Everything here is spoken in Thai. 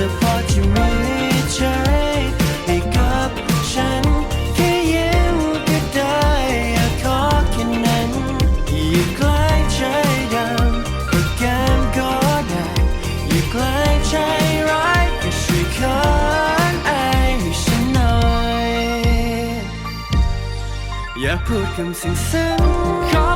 ธอพอจะมีใจให้กับฉัน แค่ยิ้มก็ได้อยาขอแค่นั้นอย่าใกล้ใจดำกรแก้มก็ได้อย่าใกล้ใจร้ายก็ช่วยขอนไอให้ฉันหน่อย อยากพูดคำสิ้นซึ้งขอ